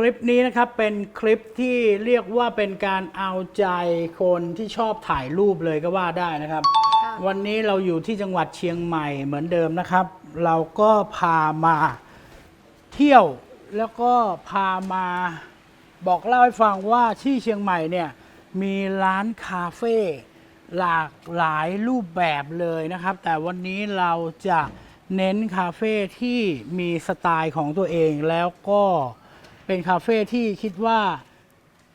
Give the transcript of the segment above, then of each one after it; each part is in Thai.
คลิปนี้นะครับเป็นคลิปที่เรียกว่าเป็นการเอาใจคนที่ชอบถ่ายรูปเลยก็ว่าได้นะครับค่ะวันนี้เราอยู่ที่จังหวัดเชียงใหม่เหมือนเดิมนะครับ เราก็พามาเที่ยวแล้วก็พามาบอกเล่าให้ฟังว่าที่เชียงใหม่เนี่ยมีร้านคาเฟ่หลากหลายรูปแบบเลยนะครับ แต่วันนี้เราจะเน้นคาเฟ่ที่มีสไตล์ของตัวเองแล้วก็ เป็นคาเฟ่ที่คิดว่า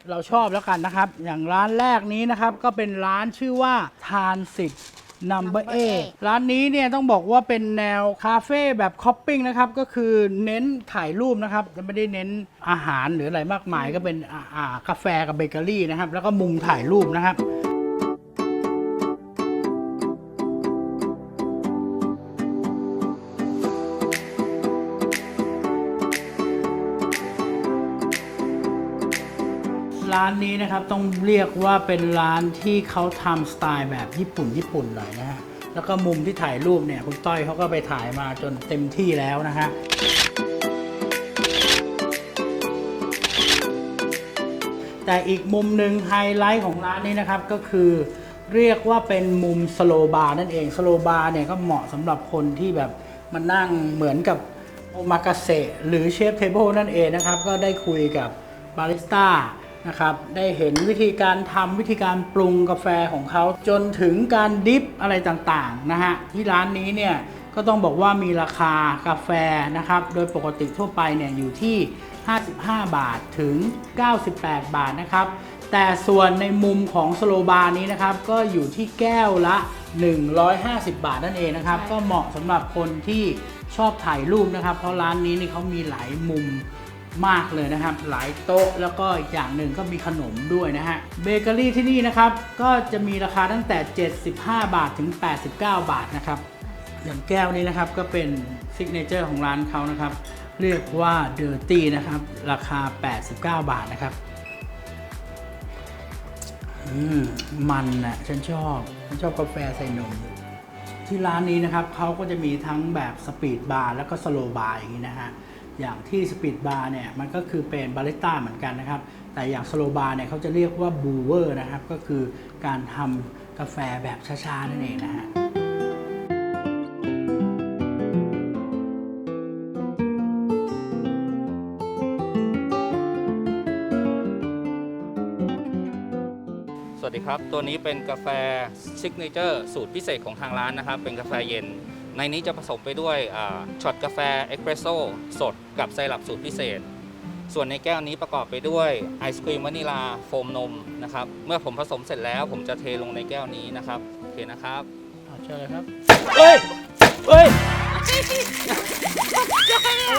เราชอบแล้วกันนะครับ อย่างร้านแรกนี้นะครับ ก็เป็นร้านชื่อว่าทานสิบนัมเบอ Number ร์เอ Eight ร้านนี้เนี่ยต้องบอกว่าเป็นแนวคาเฟ่แบบคอปปิ้งนะครับ ก็คือเน้นถ่ายรูปนะครับจะไม่ได้เน้นอาหารหรืออะไรมากมาย ก็เป็นอ่าอ่ากาแฟกับเบเกอรี่นะครับ แล้วก็มุมถ่ายรูปนะครับานนี้นะครับต้องเรียกว่าเป็นร้านที่เขาทำสไตล์แบบญี่ปุ่นญี่ปุ่นหน่อยนะฮะแล้วก็มุมที่ถ่ายรูปเนี่ยคุณต้อยเขาก็ไปถ่ายมาจนเต็มที่แล้วนะฮะแต่อีกมุมหนึ่งไฮไลท์ของร้านนี้นะครับก็คือเรียกว่าเป็นมุมสโลบาร์นั่นเองสโลบาร์เนี่ยก็เหมาะสำหรับคนที่แบบมานั่งเหมือนกับโอมากาเสะหรือเชฟเทเบิลนั่นเองนะครับ ก็ได้คุยกับบาริสต้า นะครับได้เห็นวิธีการทำวิธีการปรุงกาแฟของเขา จนถึงการดิฟอะไรต่างๆนะฮะที่ร้านนี้เนี่ยก็ต้องบอกว่ามีราคากาแฟนะครับ โดยปกติทั่วไปเนี่ยอยู่ที่ 55 บาทถึง 98 บาทนะครับ แต่ส่วนในมุมของสโลบาร์นี้นะครับ ก็อยู่ที่แก้วละ 150 บาทนั่นเองนะครับ ก็เหมาะสำหรับคนที่ชอบถ่ายรูปนะครับ เพราะร้านนี้นี่เขามีหลายมุม มากเลยนะครับ หลายโต๊ะแล้วก็อีกอย่างหนึ่งก็มีขนมด้วยนะฮะเบเกอรี่ที่นี่นะครับ ก็จะมีราคาตั้งแต่ 75 บาทถึง 89 บาทนะครับ อย่างแก้วนี้นะครับก็เป็นซิกเนเจอร์ของร้านเขานะครับ เรียกว่าเดอร์ตี้นะครับ ราคา 89 บาทนะครับอมมันนะฉันชอบ ฉันชอบกาแฟใส่นม ที่ร้านนี้นะครับเขาก็จะมีทั้งแบบสปีดบาร์แล้วก็สโลบาร์อย่างนี้นะฮะ อย่างที่สปีดบาร์เนี่ยมันก็คือเป็นบาริสต้าเหมือนกันนะครับ แต่อย่างสโลบาร์เนี่ยเขาจะเรียกว่าบูเวอร์นะครับ ก็คือการทำกาแฟแบบช้าๆ นั่นเองนะฮะสวัสดีครับ ตัวนี้เป็นกาแฟซิกเนเจอร์สูตรพิเศษของทางร้านนะครับ เป็นกาแฟเย็น ในนี้จะผสมไปด้วยอ่าช็อตกาแฟเอสเปรสโซ่สดกับไซรัปสูตรพิเศษ ส่วนในแก้วนี้ประกอบไปด้วยไอศครีมวานิลาโฟมนมนะครับ เมื่อผมผสมเสร็จแล้ว ผมจะเทลงในแก้วนี้นะครับ โอเคนะครับเอาเชิญเลยครับ เฮ้ย เฮ้ยเ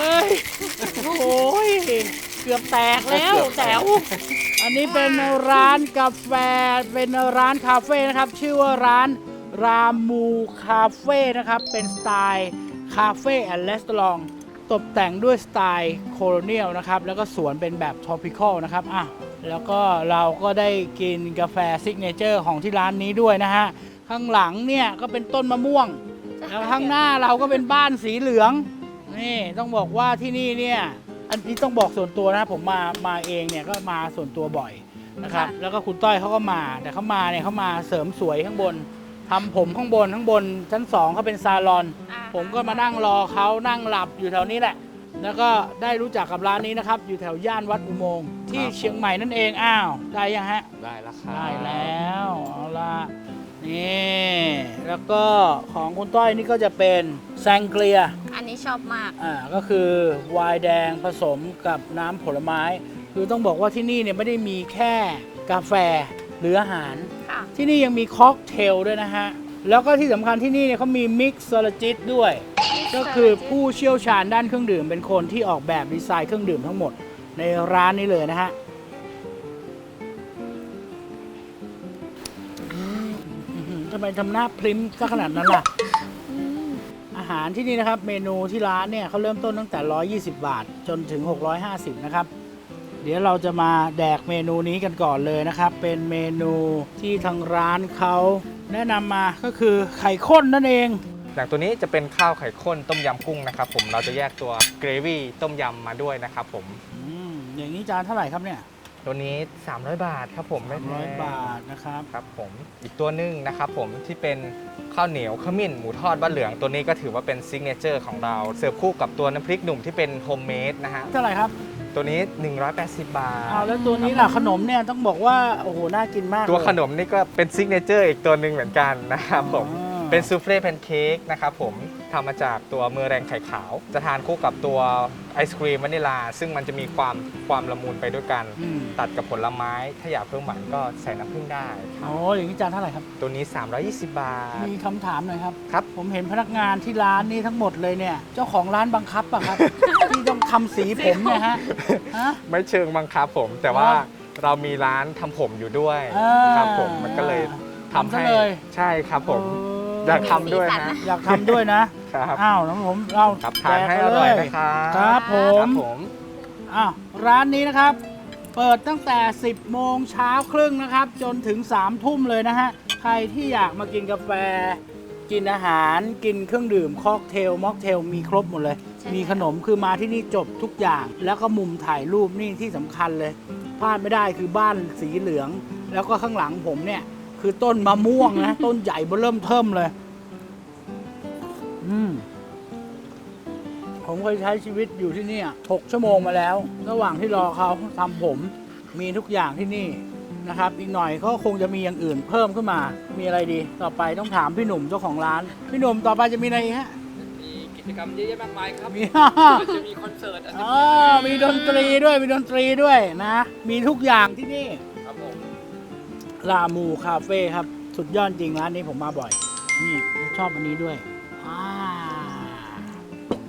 ฮ้ย โอ้ย เกือบแตกแล้วแต๋วอันนี้เป็นร้านกาแฟ เป็นร้านคาเฟ่นะครับ ชื่อว่าร้าน รามูคาเฟ่นะครับ เป็นสไตล์คาเฟ่แอนด์รีสอร์ทตกแต่งด้วยสไตล์โคโลเนียลนะครับ แล้วก็สวนเป็นแบบท r o ปิคอลนะครับอะแล้วก็เราก็ได้กินกาแฟซิกเนเจอร์ของที่ร้านนี้ด้วยนะฮะ ข้างหลังเนี่ยก็เป็นต้นมะม่วง แล้วข้างหน้าเราก็เป็นบ้านสีเหลือง นี่ต้องบอกว่าที่นี่เนี่ย อันนี้ต้องบอกส่วนตัวนะผมมามาเองเนี่ยก็มาส่วนตัวบ่อยนะครับค่ะแล้วก็คุณต้อยเขาก็มา แต่เขามาเนี่ยเขามาเสริมสวยข้างบน ทำผมข้างบนข้างบนชั้นสองเขาเป็นซาลอน อ่า ผมก็มานั่งรอเขานั่งหลับอยู่แถวนี้แหละ แล้วก็ได้รู้จักกับร้านนี้นะครับ อยู่แถวย่านวัดอุโมงค์ที่ครับ เชียงใหม่นั่นเองอ้าวได้ยังฮะ ได้แล้วครับได้แล้วเอาละนี่แล้วก็ของคุณต้อยนี่ก็จะเป็นแซงเกลียอันนี้ชอบมาก อ่าก็คือไวน์แดงผสมกับน้ำผลไม้ คือต้องบอกว่าที่นี่เนี่ยไม่ได้มีแค่กาแฟหรืออาหาร ค่ะ ที่นี่ยังมีค็อกเทลด้วยนะฮะ แล้วก็ที่สำคัญที่นี่เนี่ยเขามีมิกซ์โซลจิตด้วย ก็คือผู้เชี่ยวชาญด้านเครื่องดื่ม เป็นคนที่ออกแบบดีไซน์เครื่องดื่มทั้งหมดในร้านนี้เลยนะฮะ อื้อหือทำไมทำหน้าพริมซะขนาดนั้นล่ะ อาหารที่นี่นะครับ เมนูที่ร้านเนี่ยเขาเริ่มต้นตั้งแต่ 120 บาท จนถึง 650 นะครับ เดี๋ยวเราจะมาแดกเมนูนี้กันก่อนเลยนะครับ เป็นเมนูที่ทางร้านเขาแนะนำมาก็คือไข่ข้นนั่นเอง อย่างตัวนี้จะเป็นข้าวไข่ข้นต้มยำกุ้งนะครับผมเราจะแยกตัวเกรวี่ต้มยำมาด้วยนะครับผมอืมอย่างนี้จานเท่าไหร่ครับเนี่ย ตัวนี้ 300 บาทครับผมไม่แพงร้อยบาทนะครับ ครับผมอีกตัวหนึ่งนะครับผมที่เป็นข้าวเหนียวขมิ้นหมูทอดบ้านเหลือง ตัวนี้ก็ถือว่าเป็นซิกเนเจอร์ของเราเสิร์ฟคู่กับตัวน้ำพริกหนุ่มที่เป็นโฮมเมดนะฮะเท่าไหร่ครับ ตัวนี้ 180 บาทอ้าวแล้วตัวนี้ล่ะขนมเนี่ยต้องบอกว่าโอ้โหน่ากินมากตัวเลยขนมนี่ก็เป็นซิกเนเจอร์อีกตัวหนึ่งเหมือนกันนะครับผมอ๋อเป็นซูเฟ่แพนเค้กนะครับผม ทำมาจากตัวเมอแรงไข่ขาว จะทานคู่กับตัวไอศครีมวานิลา ซึ่งมันจะมีความความละมุนไปด้วยกัน อืมตัดกับผลไม้ ถ้าอยากเพิ่มหวานก็ใส่น้ำผึ้งได้ครับโอ้อย่างนี้จานเท่าไหร่ครับ ตัวนี้ 320 บาท มีคำถามหน่อยครับ ครับ ผมเห็นพนักงานที่ร้านนี่ทั้งหมดเลยเนี่ย เจ้าของร้านบังคับป่ะครับ ที่ต้องทำสีผมเนะฮะฮะ ไม่เชิงบังคับผม แต่ว่าอ๋อเรามีร้านทำผมอยู่ด้วยอ่าครับผมมันก็เลยทำทำซะให้เลย ใช่ครับผมเอออยากทำด้วยสีสันนะนะ อยากทำด้วยนะ ครับอ้าวน้องผมเอาครับทานให้อร่อยนะครับครับผคมรับผมอ้าวร้านนี้นะครับ เปิดตั้งแต่ 10 โมงเช้าครึ่งนะครับ จนถึง 3 ทุ่มเลยนะฮะ ใครที่อยากมากินกาแฟ กินอาหาร กินเครื่องดื่ม ค็อกเทล ม็อกเทล มีครบหมดเลยใช่มีขนมคือมาที่นี่จบทุกอย่าง แล้วก็มุมถ่ายรูปนี่ที่สำคัญเลย พลาดไม่ได้คือบ้านสีเหลือง แล้วก็ข้างหลังผมเนี่ย คือต้นมะม่วงนะ ต้นใหญ่เบ้อเริ่มเทิมเลย อืมผมเคยใช้ชีวิตอยู่ที่เนี่ยหกชั่วโมงมาแล้ว ระหว่างที่รอเขาทำผม มีทุกอย่างที่นี่นะครับ อีกหน่อยก็คงจะมีอย่างอื่นเพิ่มขึ้นมา มีอะไรดี ต่อไปต้องถามพี่หนุ่มเจ้าของร้าน พี่หนุ่มต่อไปจะมีอะไรอีกฮะ มีกิจกรรมเยอะแยะมากมายครับมี จะมีคอนเสิร์ตอาจจะเออมีดนตรีด้วยมีดนตรีด้วยนะ มีทุกอย่างที่นี่ ครับผมลามูคาเฟ่ครับ สุดยอดจริงร้านนี้ผมมาบ่อย นี่ชอบอันนี้ด้วยอ่า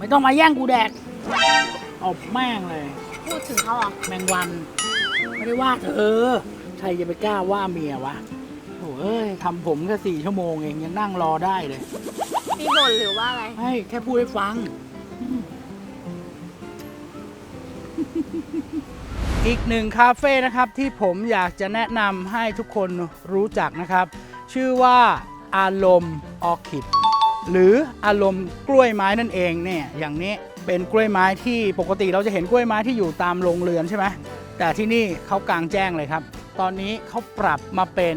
ไม่ต้องมาแย่งกูแดกอบแม่งเลย พูดถึงเขาเหรอแมงวัน ไม่ได้ว่าเธอใครจะไปกล้าว่าเมียวะโถ่เอ้ยทำผมแค่สี่ชั่วโมงเองยังนั่งรอได้เลย มีบ่นหรือว่าอะไรให้แค่พูดให้ฟัง อีกหนึ่งคาเฟ่นะครับที่ผมอยากจะแนะนำให้ทุกคนรู้จักนะครับ ชื่อว่าอารมณ์ออคิด หรืออารมณ์กล้วยไม้นั่นเองเนี่ยอย่างนี้เป็นกล้วยไม้ที่ปกติเราจะเห็นกล้วยไม้ที่อยู่ตามโรงเรือนใช่ไหมแต่ที่นี่เขากลางแจ้งเลยครับ ตอนนี้เขาปรับมาเป็น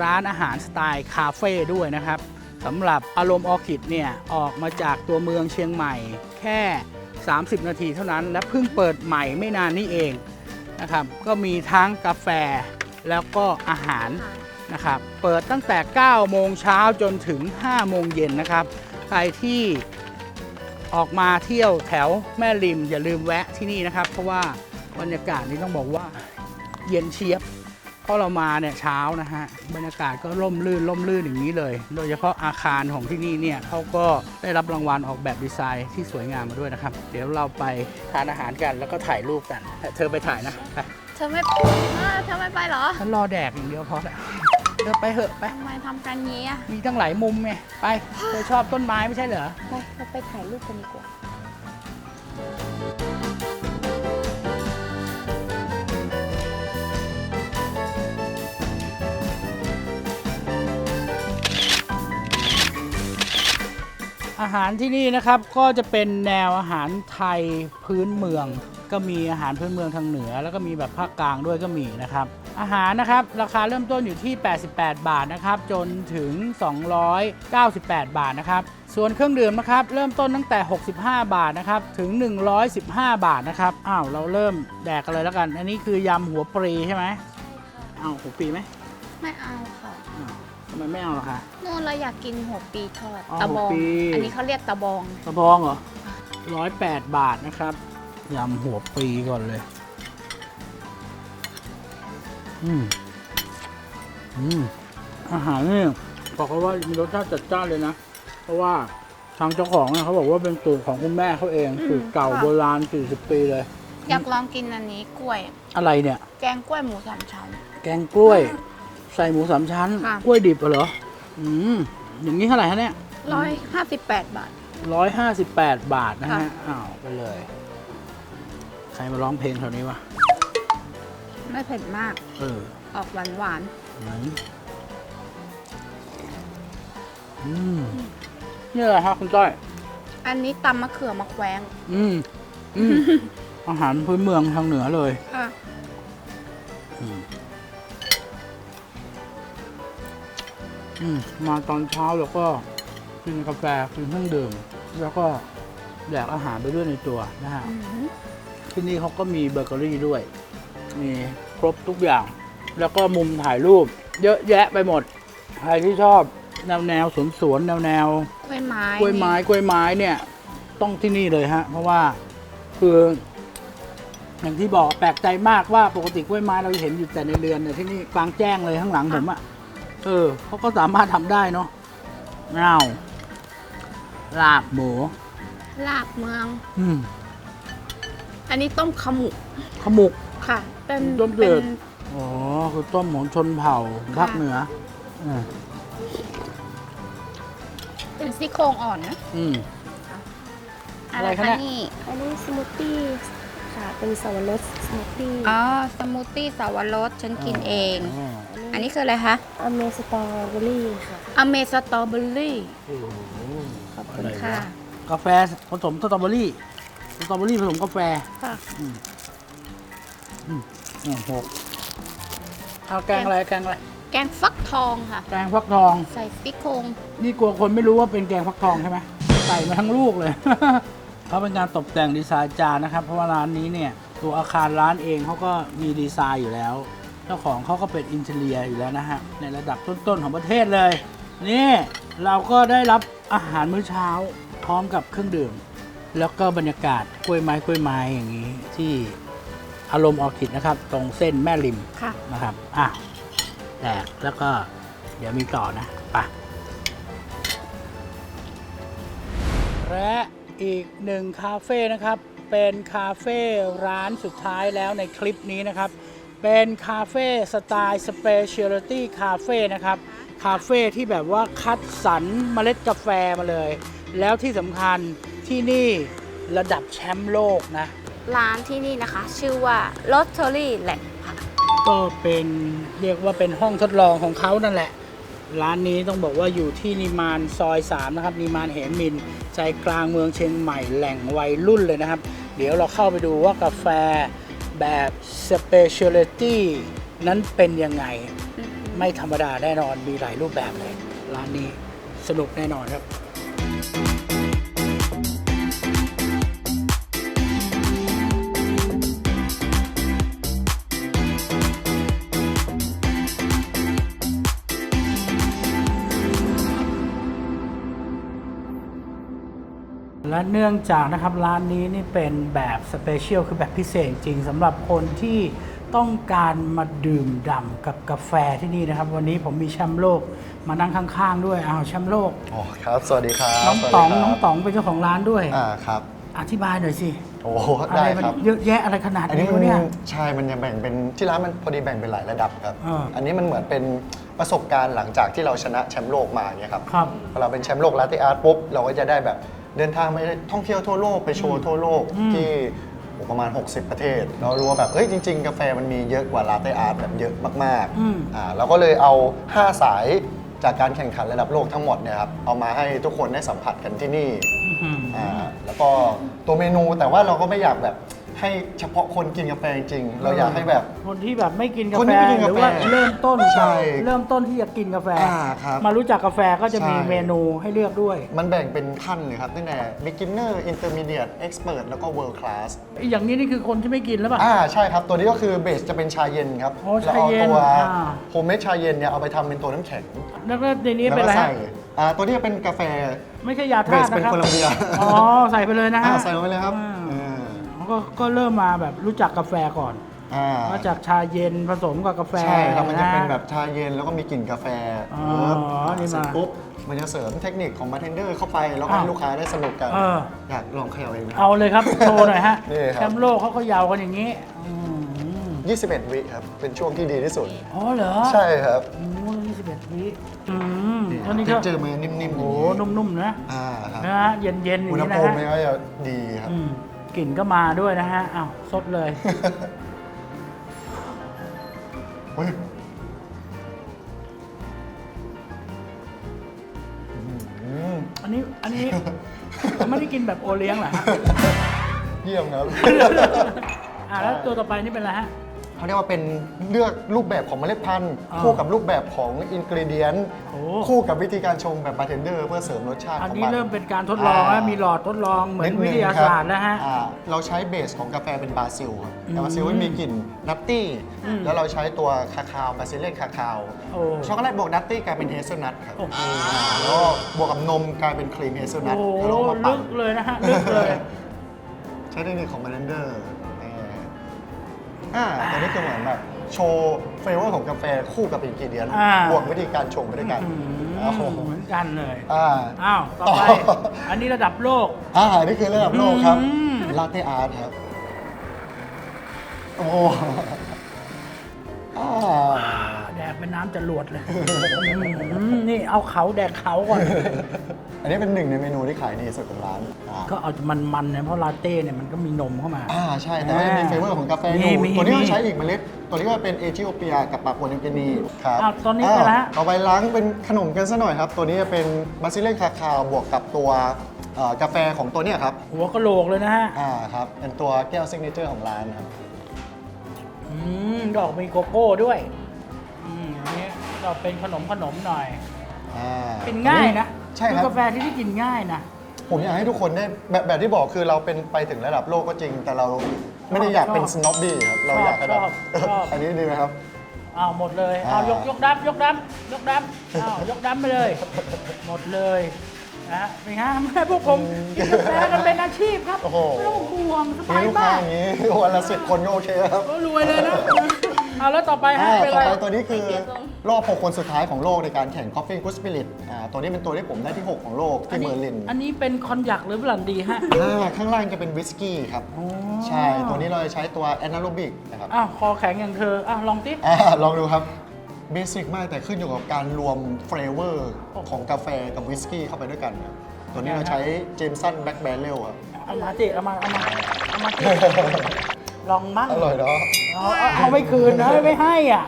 ร้านอาหารสไตล์คาเฟ่ด้วยนะครับสำหรับอารมณ์ออคิดเนี่ยออกมาจากตัวเมืองเชียงใหม่ แค่ 30 นาทีเท่านั้น และเพิ่งเปิดใหม่ไม่นานนี้เองนะครับก็มีทั้งกาแฟแล้วก็อาหาร นะครับ เปิดตั้งแต่ 9 โมงเช้าจนถึง 5 โมงเย็นนะครับ ใครที่ออกมาเที่ยวแถวแม่ริมอย่าลืมแวะที่นี่นะครับ เพราะว่าบรรยากาศนี้ต้องบอกว่าเย็นเชียบเพราะเรามาเนี่ยเช้านะฮะบรรยากาศก็ร่มรื่นร่มรื่นอย่างนี้เลย โดยเฉพาะอาคารของที่นี่เนี่ยเขาก็ได้รับรางวัลออกแบบดีไซน์ที่สวยงามมาด้วยนะครับ เดี๋ยวเราไปทานอาหารกันแล้วก็ถ่ายรูปกัน เธอไปถ่ายนะไปเธอไม่อ่าเธอไม่ไปเหรอฉันรอแดกอย่างเดียวพอแล้ว เธอไปเหอะไป ทำไมทำกันงี้อะมีตั้งหลายมุมไง ไป เธอชอบต้นไม้ไม่ใช่เหรอ ไปเราไปถ่ายรูปกันดีกว่า อาหารที่นี่นะครับก็จะเป็นแนวอาหารไทยพื้นเมือง ก็มีอาหารพื้นเมืองทางเหนือ แล้วก็มีแบบภาคกลางด้วยก็มีนะครับ อาหารนะครับราคาเริ่มต้นอยู่ที่ 88 บาทนะครับจนถึง 298 บาทนะครับส่วนเครื่องดื่มนะครับเริ่มต้นตั้งแต่ 65 บาทนะครับถึง 115 บาทนะครับอ้าวเราเริ่มแดกกันเลยแล้วกัน อันนี้คือยำหัวปรีใช่ไหมอ้าวหัวปรีไหมไม่เอาค่ะอ้าวทำไมไม่เอาล่ะคะ นู่นเราอยากกินหัวปีทอดอ๋อตะบอง หัวปี อันนี้เขาเรียกตะบอง กระบองเหรอร้อยแปดบาทนะครับยำหัวปลีก่อนเลย อืมอืมอาหารนี่บอกเขาว่ามีรสชาติจัดจ้านเลยนะ เพราะว่าทางเจ้าของเนี่ยเขาบอกว่าเป็นสูตรของคุณแม่เขาเองอืมสูตรเก่าค่ะ โบราณ 40 ปีเลย อยากลองกินอันนี้กล้วย อะไรเนี่ย แกงกล้วยหมูสามชั้น แกงกล้วย ใส่หมูสามชั้น ค่ะ กล้วยดิบเหรอ อืม อย่างนี้เท่าไหร่ฮะเนี่ย ร้อยห้าสิบแปดบาท ร้อยห้าสิบแปดบาทนะฮะ ค่ะ อ้าว ไปเลย ใครมาร้องเพลงแถวนี้วะ ไม่เผ็ดมาก เออออกหวานหวานไหนอืมนี่อะไรครับคุณต้อยๆอันนี้ตำมะเขือมะแขวง อืมอืมอาหารพื้นเมืองทางเหนือเลยค่ะอืมอืมมาตอนเช้าแล้วก็กินกาแฟกินเครื่องดื่ม แล้วก็แดกอาหารไปด้วยในตัวนะฮะอืมที่นี่เขาก็มีเบเกอรี่ด้วย มีครบทุกอย่าง แล้วก็มุมถ่ายรูป เยอะแยะไปหมด ใครที่ชอบแนวแนวสวนสวนๆแนวแนวกล้วยไม้กล้วยไม้กล้วยไม้เนี่ยต้องที่นี่เลยฮะ เพราะว่าคืออย่างที่บอกแปลกใจมากว่าปกติกล้วยไม้เราเห็นอยู่แต่ในเรือนเนี่ยที่นี่กลางแจ้งเลยข้างหลังผมอะ่ะเออเขาก็สามารถทำได้เนาะเงาลาบหมูลาบเมือง อืมอันนี้ต้มขมุก ขมุก ค่ะ เป็นต้มเดืเป็อดนอ๋อคือต้มของชนเผ่าภาคเหนืออืมเป็นซี่โครงอ่อนนะอืมอะไรคะคะเนี่ย นี่ อันนี้สมูทตี้ค่ะเป็นสวรสสมูทตี้อ๋อ สมูทตี้สาวรสฉันกินเองอ๋ออันนี้คืออะไรคะ อเมสตรอเบอรี่ค่ะ อเมสตรอเบอรี่ โอ้โหขอบคุอะณไรค่ะวะกาแฟผสมสตรอเบอรี่สตรอเบอรี่ผสมกาแฟ ค่ะ อืม อืมโอ้โหเอาแกงอะไรแกงอะไรแกงฟักทองค่ะ แกงฟักทอง ใส่ซี่โครงนี่กลัวคนไม่รู้ว่าเป็นแกงฟักทองใช่ไหมใส่มาทั้งลูกเลยเขาเป็นการตกแต่งดีไซน์จานนะครับ เพราะว่าร้านนี้เนี่ยตัวอาคารร้านเองเขาก็มีดีไซน์อยู่แล้ว เจ้าของเขาก็เป็นอินเทเลียอยู่แล้วนะฮะในระดับต้นๆของประเทศเลย นี่เราก็ได้รับอาหารมื้อเช้าพร้อมกับเครื่องดื่ม แล้วก็บรรยากาศกล้วยไม้กล้วยไม้อย่างนี้ที่ อารมณ์ออร์คิดนะครับ ตรงเส้นแม่ริมค่ะ นะครับอะแดกแล้วก็เดี๋ยวมีต่อนะไปะและอีกหนึ่งคาเฟ่นะครับ เป็นคาเฟ่ร้านสุดท้ายแล้วในคลิปนี้นะครับ เป็นคาเฟ่สไตล์สเปเชียลิตี้คาเฟ่นะครับ คาเฟ่ที่แบบว่าคัดสรรเมล็ดกาแฟมาเลย แล้วที่สำคัญที่นี่ระดับแชมป์โลกนะ ร้านที่นี่นะคะ ชื่อว่า r o s t o r y Lab ค่ะก็เป็นเรียกว่าเป็นห้องทดลองของเขานั่นแหละ ร้านนี้ต้องบอกว่าอยู่ที่นิมานซอย 3 นะครับ นิมานเหมิน ใจกลางเมืองเชียงใหม่แหล่งวัยรุ่นเลยนะครับ เดี๋ยวเราเข้าไปดูว่ากาแฟแบบ Specialty นั้นเป็นยังไง ไม่ธรรมดาแน่นอนมีหลายรูปแบบเลย ร้านนี้สนุกแน่นอนครับ และเนื่องจากนะครับร้านนี้นี่เป็นแบบสเปเชียลคือแบบพิเศษจริงสำหรับคนที่ต้องการมาดื่มด่ำกับกาแฟที่นี่นะครับ วันนี้ผมมีแชมป์โลกมานั่งข้างๆ ด้วยอ้าวแชมป์โลกอ๋อครับ สวัสดีครับน้องสวัสต๋ดีองครับน้องต๋องเป็นเจ้าของร้านด้วย อ่าครับ อธิบายหน่อยสิโอ้โหอะไรได้มัครับ เยอะแยะอะไรขนาดอันนี้นี้มัวะเนี่ย ใช่มันยังแบ่งเป็นที่ร้านมันพอดีแบ่งเป็นหลายระดับครับ อ่าอันนี้มันเหมือนเป็นประสบการณ์หลังจากที่เราชนะแชมป์โลกมาเนี่ยครับครับ พอเราเป็นแชมป์โลกลาเต้อาร์ตปุ๊บเราก็จะได้แบบ เดินทางไปท่องเที่ยวทั่วโลกไปโชว์ทั่วโลกอืมที่โอ้ประมาณ 60 ประเทศ เรารู้ว่าแบบเฮ้ยจริง ๆ กาแฟมันมีเยอะกว่าลาเต้อาร์ตแบบเยอะมากอืมๆอ่าเราก็เลยเอา 5 สายจากการแข่งขันระดับโลกทั้งหมดเนี่ยครับเอามาให้ทุกคนได้สัมผัสกันที่นี่อื้อหืออ่าแล้วก็ตัวเมนูแต่ว่าเราก็ไม่อยากแบบ ให้เฉพาะคนกินกาแฟจริงๆเราอยากให้แบบ คนที่แบบไม่กินกาคนแฟที่ไม่กินหกาแฟรือว่าเริ่มต้นใช่เริ่มต้นที่จะกินกาแฟ อ่าครับมารู้จักกาแฟก็จะมีใช่ เมนูให้เลือกด้วย มันแบ่งเป็นขั้นเลยครับตั้งแต่ beginner intermediate expert แล้วก็ world class อย่างนี้นี่คือคนที่ไม่กินแล้วป่ะ อ่าใช่ครับ ตัวนี้ก็คือเบสจะเป็นชาเย็นครับอ๋อแล้วชาเอาเย็นตัวอ่าโฮมเมดชาเย็นเนี่ยเอาไปทำเป็นตัวน้ำแข็งแล้วก็ในนี้แล้วเป็นก็อะไรใส่ฮะอ่าตัวนี้เป็นกาแฟ ไม่ใช่ยาเบธาสตุเป็นนะครับโคลัมเบีย อ๋อใส่ไปเลยนะฮะอ่าใส่ลงไปเลยครับอ่าอ่า ก็ก็เริ่มมาแบบรู้จักกาแฟก่อนอ่ามาจากชาเย็นผสมกับกาแฟใช่ครับมันจะเป็นนะแบบชาเย็นแล้วก็มีกลิ่นกาแฟอ๋อปึ๊บนี่มา เสร็จปุ๊บมันจะเสริมเทคนิคของบาร์เทนเดอร์เข้าไปแล้วก็อ้าวให้ลูกค้าได้สนุกกันเอออยากลองเขย่าเองไหมเอาเลยครับ โชว์หน่อยฮะนี่ครับ แชมป์โลกเขาก็ยาวกันอย่างนี้อืม21 วิครับ เป็นช่วงที่ดีที่สุด อ๋อเหรอใช่ครับโอ้ยี่สิบเอ็ดวิอืมอันนี้เท็ก็กเจอร์มันนิ่มๆอโอ้ย่างโหนี้นุ่มๆนะอ่าครับนะฮะเย็นๆอย่างอุณหนี้นะภูมิฮะ มันก็จะดีครับ อืม กลิ่นก็มาด้วยนะฮะอ้าวสดเลย เฮ้ยอืมอันนี้อันนี้ไม่ได้กินแบบโอเลี้ยงเหรอฮะเยี่ยมครับ อ่าแล้วตัวต่อไปนี่เป็นอะไรฮะ เขาเรียกว่าเป็นเลือกรูปแบบของเมล็ดพันธุ์ อ่าคู่กับรูปแบบของอินกรีเดียนโอ้ คู่กับวิธีการชงแบบบาร์เทนเดอร์เพื่อเสริมรสชาติอันของนี้มัน เริ่มเป็นการทดลองแล้วมีหลอดทดลองเหมือนดวิงทยาครับศาสตร์แล้วฮะ อ่าเราใช้เบสของกาแฟเป็นบราซิลครับอืมแต่บราซิลไม่มีกลิ่นนัตตี้อืมแล้วเราใช้ตัวคาคาวบาซิเลนคาคาว โอ้ช็อกโกแลตบวกนัตตี้กลายเป็นเฮเซลนัทครับโอ้โห อ่าแล้วก็บวกกับนมกลายเป็นครีมเฮเซลนัทโอ้โหแล้วเรามาปั่ลึนกเลยนะฮะลึกเลย ใช้เทคนิคของบาร์เทนเดอร์ อ่าตัวนี้คือเหมือนแบบโชว์เฟเวอร์ของกาแฟคู่กับอินกรีเดียนอ่า บวกวิธีการชงไปด้วยกันอืโอ้โหมเหมือนกันเลยอ่า อ้าวต่อไป ต่อ อันนี้ระดับโลก อ่านี่คือระดับโลกครับอืม ลาเต้อาร์ตครับ โอ้อ่าแดกเป็นน้ำจรวดเลยอืมนี่เอาเขาแดกเขาก่อน อันนี้เป็นหนึ่งในเมนูที่ขายดีสุดของร้านอ่าก็เอามันๆเนี่ยเพราะลาเต้เนี่ยมันก็มีนมเข้ามา อ่าใช่ แต่ว่ายังมีเฟเวอร์ของกาแฟอมียู่มีตัวนี้มีก็ใช้อีกเมล็ด ตัวนี้ก็เป็นเอธิโอเปียกับปาปัวนิวกินีครับอ้าวตอนนี้ไปแล้วาวเอาไปล้างเป็นขนมกันซะหน่อยครับ ตัวนี้จะเป็นบาซิเลนคาคาวบวกกับตัวเอ่อกาแฟของตัวเนี้ยครับ หัวกะโหลกเลยนะฮะ อ่าครับ เป็นตัวแก้วซิกเนเจอร์ของร้านครับ อืมดอกมีโกโก้ด้วย อืมอันนี้ดอกเป็นขนมขนมหน่อย อ่ากินง่ายนะ ใช่คคืรับ อกาแฟที่ที่กินง่ายนะ ผมอยากให้ทุกคนได้แบบแบบที่บอกคือเราเป็นไปถึงระดับโลกก็จริง แต่เราไม่ได้อยากเป็นชอบสโนบบี้ครับเราอยากให้แบบชอบชอบ อันนี้ดีไหมครับอ้าวหมดเลยอ่าอ้าวยกยกดับยกดับยกดับอ้าวยกดับไปเลย หมดเลยนะฮะเป็นไงแม่พวกผมกินกาแฟกันเป็นอาชีพครับโอ้โห ไม่ต้องห่วงสมีบายลูกค้ามากอย่างนี้วันละสิบคนก็โอเคครับ ก็รวยเลยนะ เอาแล้วต่อไปฮะอ่าเป็นต่อะอไร ไปตัวนี้คือรอบ 6 คนสุดท้ายของโลกในการแข่ง Coffee Good Spirit อ่าตัวนี้เป็นตัวที่ผมได้ที่ 6 ของโลกที่เมอร์ลินอันนี้เป็นคอนยักหรือบลันดีฮะ อ่าข้างล่างจะเป็นวิสกี้ครับอ๋อใช่ ตัวนี้เราจะใช้ตัวแอนาโรบิกนะครับอ้าว คอแข็งอย่างเธอ อ้าว ลองติ อ่าลองดูครับเบสิกมากแต่ขึ้นอยู่กับการรวมเฟลเวอร์ของกาแฟกับวิสกี้เข้าไปด้วยกันครับตัวนี้เราใช้เจมสันแบ็กแบรเรลครับ เอามาติเอามา เอามา เอามาติ ลองมั่งอร่อยเนาะเอาเอาเอาไม่คืนนะไม่ให้อะ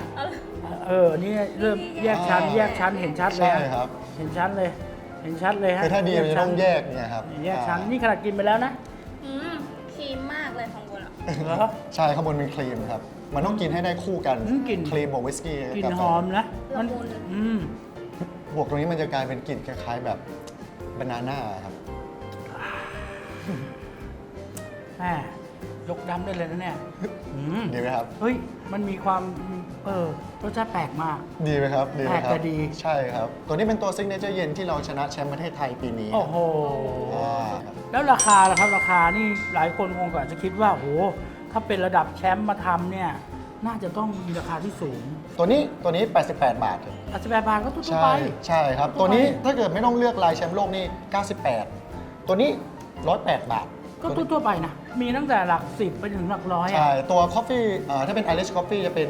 เออ นี่เริ่มแยกชั้นแยกชั้นเห็นชัดเลยใช่ฮะครับ เห็นชัดเลย เห็นชัดเลยฮะคือถ้าดีมันจะต้องแยกเนี่ยครับแยกชั้นอ่านี่ขนาดกินไปแล้วนะอืมครีมมากเลยของบนอะเหรอ ใช่ข้างบนเป็นครีมครับ มันต้องกินให้ได้คู่กันอืมกลิ่น ครีมบวกวิสกี้กลิ่นบาแฟหอมนะ ละมุนอืมบวกตรงนี้มันจะกลายเป็นกลิ่นคล้าย ๆ แบบบานาน่าครับแม่ ยกดำได้เลยนะเนี่ยอืมดีไหมครับ เฮ้ย มันมีความ เออรสชาติแปลกมาก ดีไหมครับดีไหมคแปลกรัแต่บดี ใช่ครับ ตัวนี้เป็นตัวซิกเนเจอร์เย็นที่เราชนะแชมป์ประเทศไทยปีนี้โอ้โห อ่าครับแล้วราคาล่ะครับราคานี่หลายคนคงอาจจะคิดว่าโหถ้าเป็นระดับแชมป์มาทำเนี่ย น่าจะต้องมีราคาที่สูงตัวนี้ตัวนี้ 88 บาทครับอาจจะแปดบาทก็ทั่วๆใช่ไป ใช่ครับทั่วไปตัวนี้ถ้าเกิดไม่ต้องเลือกลายแชมป์โลกนี่ 98 ตัวนี้ 108 บาท ก็ทั่วๆไปนะ มีตั้งแต่หลักสิบไปถึงหลักร้อยใช่ ตัวคอฟฟี่ถ้าเป็น Irish Coffee จะเป็น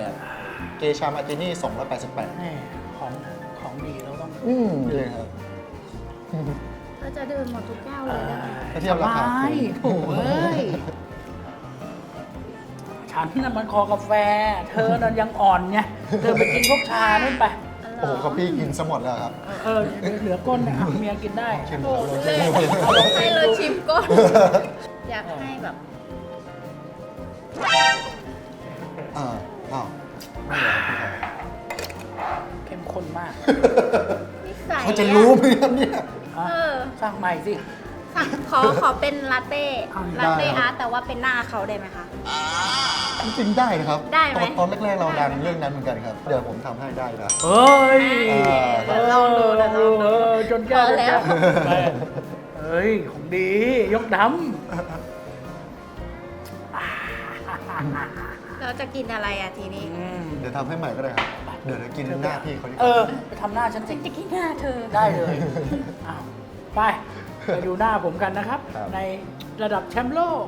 388 เกชามาตินี่ 288 นี่ของของดีเราต้องอืมดีครับ ก็จะดื่มหมดทุกแก้วเลยได้ไหมถ้าเทียบราคาสบายโถ่เอ้ย ฉันน่ะมันคอกาแฟ เธอน่ะยังอ่อนไง เธอไปกินพวกชานั่นไป โอ้โหคอฟฟี่กินซะหมดแล้วครับ เออเออเหลือก้นนะอะเมียกินได้ ชิมโอ้ครับโหเลยให้เราชิมก่อน อยากให้แบบ อ่าอ้าวไม่เหรอครับเข้มข้นมาก นิสัยเขาจะรู้ไหมครับเนี่ยอะเออสร้างใหม่สิสั่งขอขอเป็นลาเต้เอาลาเต้ได้ครับอาร์ตแต่ว่าเป็นหน้าเขาได้ไหมคะ จริงๆได้นะครับได้ไหม ตอนตอนแรกๆเราดังเรื่องนั้นเหมือนกันครับ เดี๋ยวผมทำให้ได้นะ เฮ้ยเออลองดูเดี๋ยวลองดู เออจนแก้พอแล้วจนก้เฮ้ย ของดี ยกดเราจะกินอะไรอะทีนี้ำอืมเดี๋ยวทำให้ใหม่ก็ได้ครับ เดี๋ยวเดี๋ยวกินหน้าพี่เขาดีกเอว่าอ ไปทำหน้าฉันสิ จะกินหน้าเธอ ได้เลยอ้าวไป ไปดูหน้าผมกันนะครับ ครับ ในระดับแชมป์โลก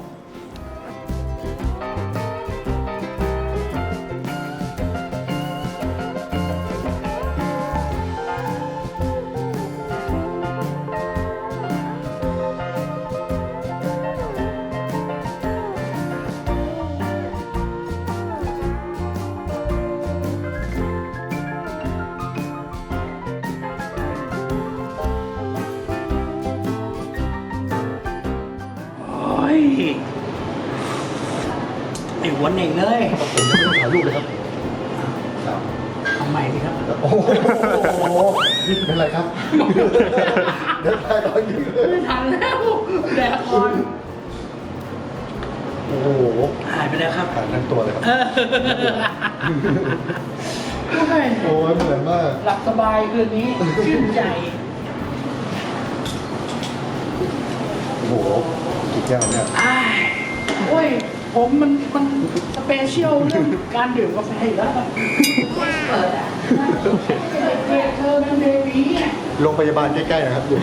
หัวเหน่งเลยผมจะไม่ถ่ายรูปเลยครับครับทำไมสิครับ โอ้โหเป็นไรครับเดี๋ยวถ่ายตอนนี้เลยไม่ทันแล้วแดดอ่อนโอ้โหหายไปแล้วครับถ่ายทั้งตัวเลยครับเออโอ้ยโอ้ยเหมือนมากหลับสบายคืนนี้ชื่นใจโอ้โหกี่แก้วเนี่ยอ้ายโอ้ย ผมมันมันสเปเชียลเรื่องการดื่มกาแฟอยู่แล้วครับเปิดอะเด็กๆเธอเป็นเบบีอะโรงพยาบาลใกล้ๆนะครับอยู่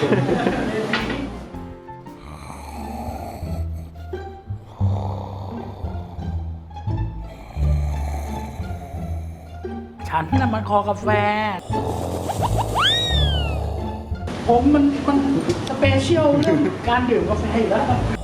ฉันน่ะมันคอกาแฟ ผมมันมันสเปเชียลเรื่องการดื่มกาแฟอยู่แล้วครั